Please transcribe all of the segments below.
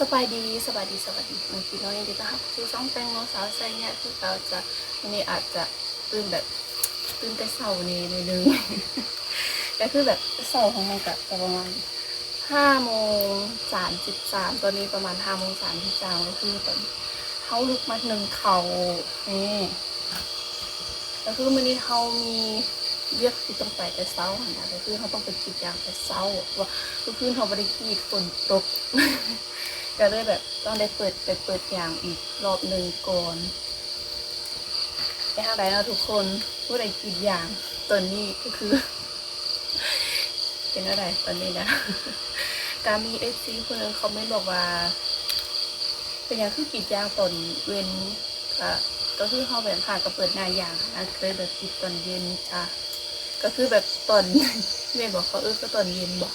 สบายดีสบายดีสบายดีเมื่อกี้น้อยยังดีต้อนรับสู่ช่องแตงโมสาวใส่เนี่ยคือเราจะวันนี้อาจจะตื่นแบบตื่นแต่เสาร์นี้หน่อยนึง ก็คือแบบเสาร์ของมันกับประมาณห้าโมงสามสิบสามตอนนี้ประมาณห้าโมงสามสิบสามก็คือตอนเขาลุกมาหนึ่งเขานี่ก็คือวันนี้เขามีเรียกที่ต้องไปแต่เช้าหันนะก็คือเขาต้องไปกรีดยางแต่เช้าว่าก็คือเขาไม่ได้กรีดฝนตก ก็เลยแบบต้องได้เปิดไปเปิดอย่างอีกรอบหนึ่งก่อนไปทางไหนเราะทุกคนผู้ใดกรีดยางตอนนี้ก็คือ เป็นอะไรตอนนี้นะการมีเอฟซีคนนึงเขาไม่บอกว่า เป็นอย่างคือกรีดยางตอนเว้นค่ะก็คือเขาแบบผ่านก็เปิดนายอย่างนะเคยแบบกรีดตอนเย็นจ้ะก็คือแบบตอนเมย์บอกเขาเออก็ตอนเย็นบอก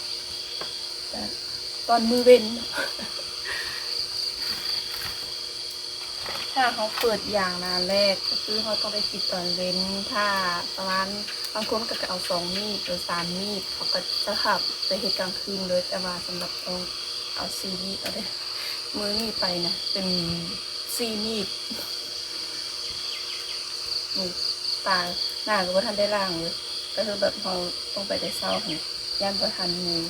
แต่ตอนมือเว้น ถ้าเขาเปิดอย่างนาแรกก็คือเขาต้องได้คิดตอนเว้นถ้าประมาณบางคนก็จะเอาสองมีดหรือสามมีดเขาก็จะขับไปเหตุกลางคืนเลยแต่ว่าสำหรับต้องเอาซีมีดเอาได้มือนี่ไปนะเป็นซีมีดนี่ตาหน้าก็ว่าท่านได้ล่างเลยก็คือแบบเราต้องไปได้เศร้าค่ะย่านประทันมือ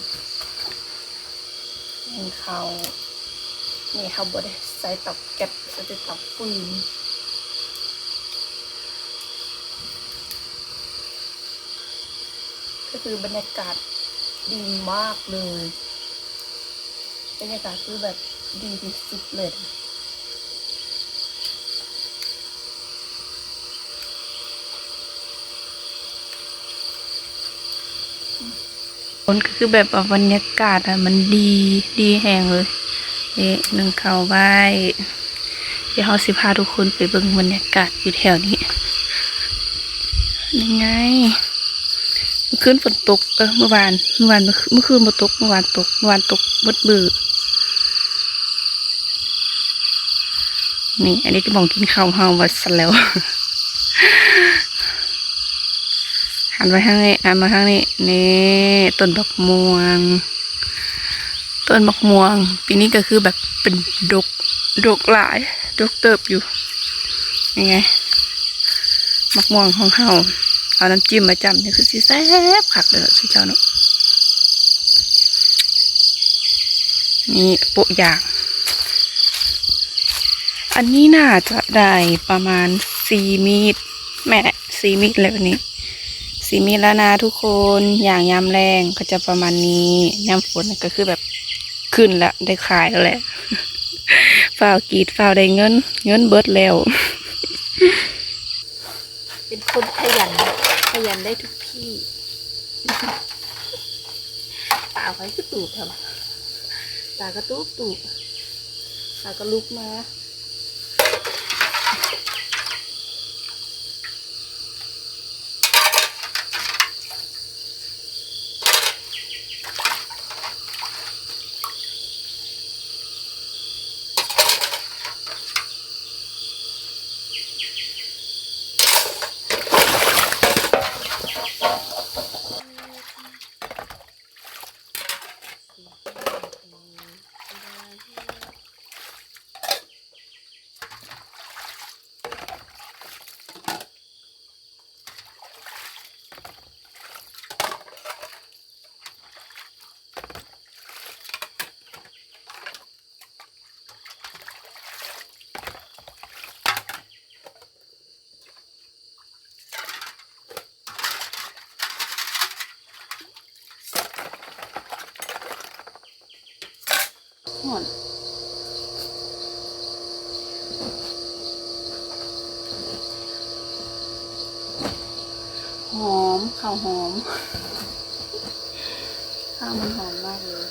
มีเขานี่เขาบไดใส่ตับแก๊บ ใส่แต่ตับฟืนก็คือบรรยากาศดีมากเลย บรรยากาศคือแบบดีที่สุดเลยนะคนก็คือแบบว่าบรรยากาศอะมันดีดีแห่งเลยเนี่หนึ่งเขาไว้ เดี๋ยวเราสิพาทุกคนไปเบิ่งบรรยากาศอยู่แถวนี้นี่ไงเมื่อคืนฝนตกเออเมื่อวานเมื่อวานเมื่อคืนเมื่อคืนตกเมื่อวานตกเมื่อวานตกเบดบือนี่ อันนี้ก็มองกินข้าวเฮาวัดซะแล้ว หันไปทางนี้หันมาทางนี้นี่ต้นดอกม่วง ต้นมะม่วง ปีนี้ก็คือแบบเป็นดกดกหลาย ดกเติบอยู่ยังไงมะม่วงของเขาเอาน้ำจิ้มมาจำนี่คือสิแซ่บผักเลยสุเจ้าเนาะนี่โปะยางอันนี้น่าจะได้ประมาณสี่มีดแม่สี่มีดเลยวันนี้สี่มีดแล้วนะทุกคนอย่างยามแรงก็จะประมาณนี้ยามฝนก็คือแบบขึ้นแล้วได้ขายแล้วแหละ ฝ้าวกรีดฝ้าวได้เงิน เงินเบิดแล้ว เป็นคนขยัน ขยันได้ทุกที่ตาไว้ก็ตูบเถอะตาก็ตูบตูบตาก็ลุกมา หอนหอมข้าวหอม ข้าวมันหอมมากเลย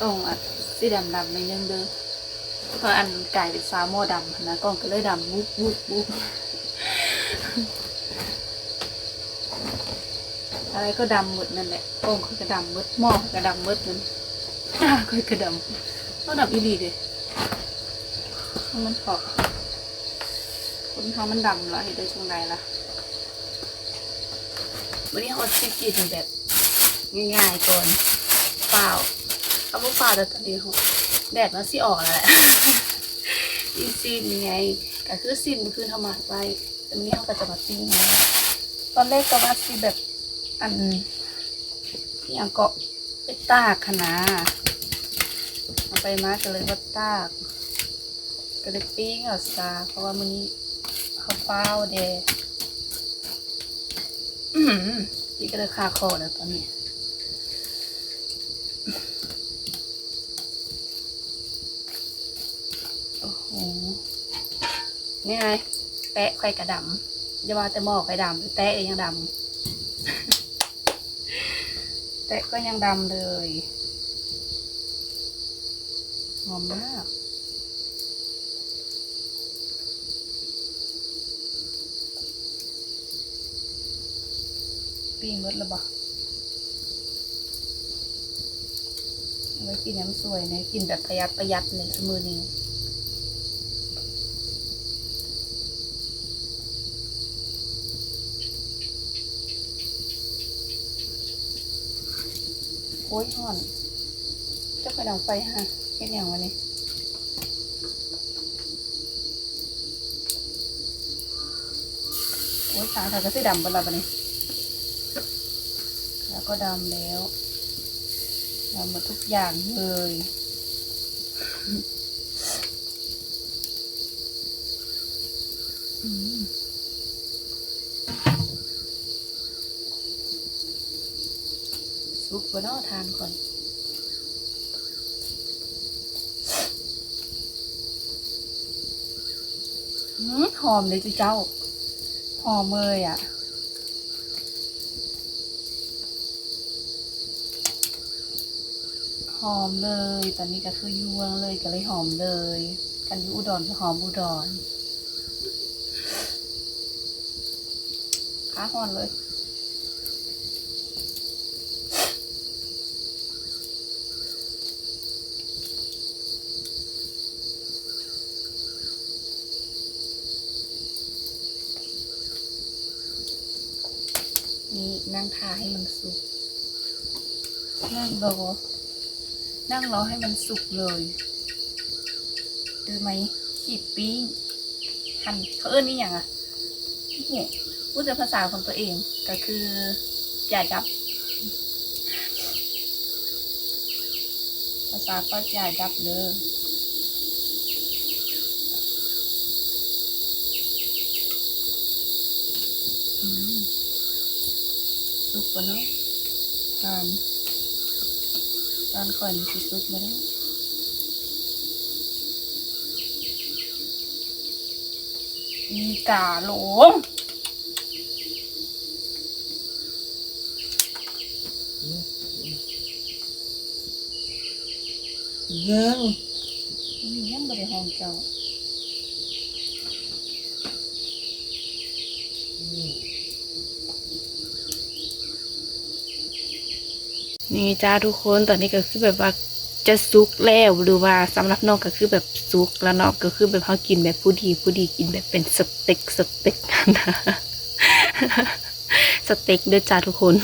กล้องอะสีดำดำในนึงเด้อเพราะอันไก่เป็นซาโมดำนะกล้องก็เลยดำวุบวุบวุบ อะไรก็ดำหมดนั่นแหละกล้องก็ดำหมดหม้อก็ดำหมดนั่นอ่าก็กระดำก็ดำอีหลีเด้ให้มันพอคนมันทำมันดำแล้วเห็นได้ช่วงใดละวันนี้เขาจะกินแบบง่ายๆก่อนเปล่าเอาเปล่าแต่ตอนนี้เขาแดดมันสิออกแล้วแหละอีซีนยังไงก็คือซีนมันคือธรรมะไว้แต่วันนี้เขาก็จะมาปิ้งนะตอนแรกก็ว่าซีแบบอันอย่างเกาะไปตากคะนาเอาไปมาก็เลยว่าตากก็เลยปิ้งเอาซาเพราะว่ามันนี้เขาเป้าเดอืมพี่ก็เลยคาคอแล้วตอนนี้โอ้โหนี่ไง ตะไข่กระดำอย่าว่าแต่หม้อไข่ดำแตะเองยังดำแตะก็ยังดำเลยหอมมากปิ้งเบิดแล้วบ่เอาไว้กินน้ำสวยเนี่ยกินแบบประหยัดประหยัดเนี่ยสมือนี้ โอ้ยห่อน เจ้าไปดังไฟฮะเห็นอย่างวันนี้โอ้ยสางค่ะก็สีดำเป็นละบันนี้ แล้วก็ดำแล้วดำหมดทุกอย่างเลยอืม ซุปบนนอทานก่อนอืมหอมเลยจิเจ้า หอมเลยอะหอมเลย ตอนนี้ก็คือยวงเลยก็เลยหอมเลย กันอยูอุดรก็หอมอุดรขาหอนเลย นั่งทาให้มันสุก นั่งรอ นั่งรอให้มันสุกเลยดูไหมขีดปิ้งหั่นเขาเอิ้นนี่อย่างอะเนี่ยพูดแต่ภาษาของตัวเองก็คืออย่ายับ ภาษาก็อย่ายับเลยอืม สุกปะเนาะทานตอนก่อนสิซุกมาแล้วอีกาหลงยังมียังบริหารเจ้า นี่จ้าทุกคนตอนนี้ก็คือแบบว่าจะซุกแล้วหรือว่าสำหรับนอกก็คือแบบซุกแล้วเนาะก็คือแบบเขากินแบบผู้ดีผู้ดีกินแบบเป็นสเต็กสเต็กนะสเต็กเด้อจ้าทุกคน